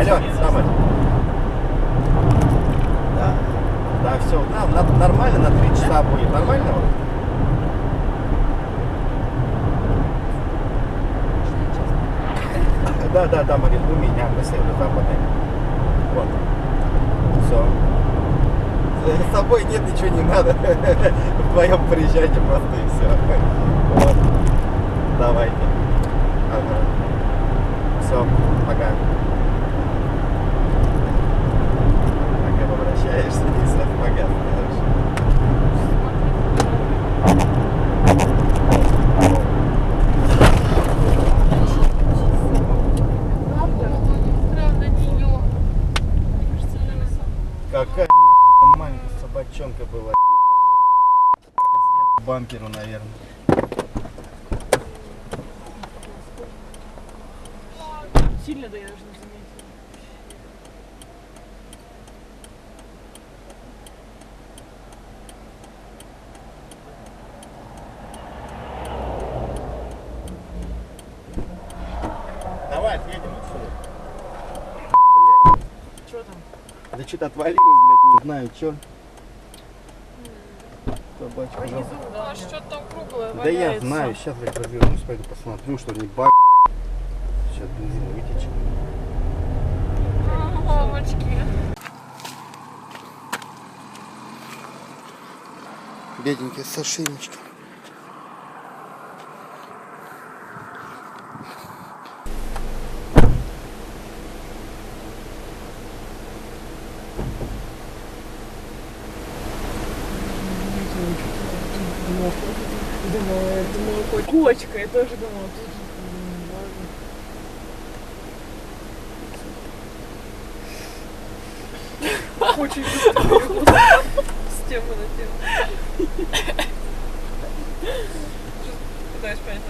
Алло, Самоль. Да. Да, все, на, на- нормально, на три часа будет. Нормально? вот? Да, да, да, Марин, у меня на северо-западной. Вот. Все. С собой нет, ничего не надо. Вдвоем приезжайте просто и все. Вот. Давайте. Маленькая собачонка была. Пиздец бамперу, наверное. Сильно да я даже не заметила. Давай, отъедем отсюда. Блядь. Что там? Да что-то отвалилось, не знаю, что. Собачка. Внизу, да. А что там круглое Да я знаю, сейчас, блядь, развернусь, пойду посмотрю, что не баг, блядь. Сейчас бензин вытечет. Мамочки. Бедненькая с Думала, я думала, хоть кочка, я тоже думала, тут. Очень быстро с темы на тему. Пытаюсь понять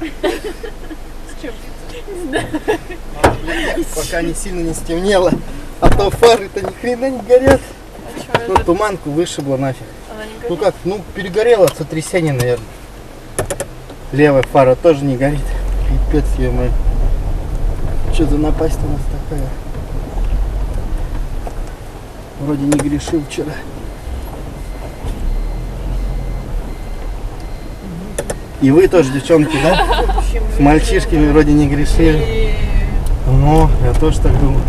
логически. С чем Пока не сильно не стемнело. А то фары-то ни хрена не горят. А Ну, туманку вышибло нафиг. Она не Ну как, ну перегорело от сотрясения, наверное. Левая фара тоже не горит. Пипец, ё Что за напасть у нас такая? Вроде не грешил вчера. И вы тоже, девчонки, да? С мальчишками вроде не грешили. И- Ну, я тоже так думаю.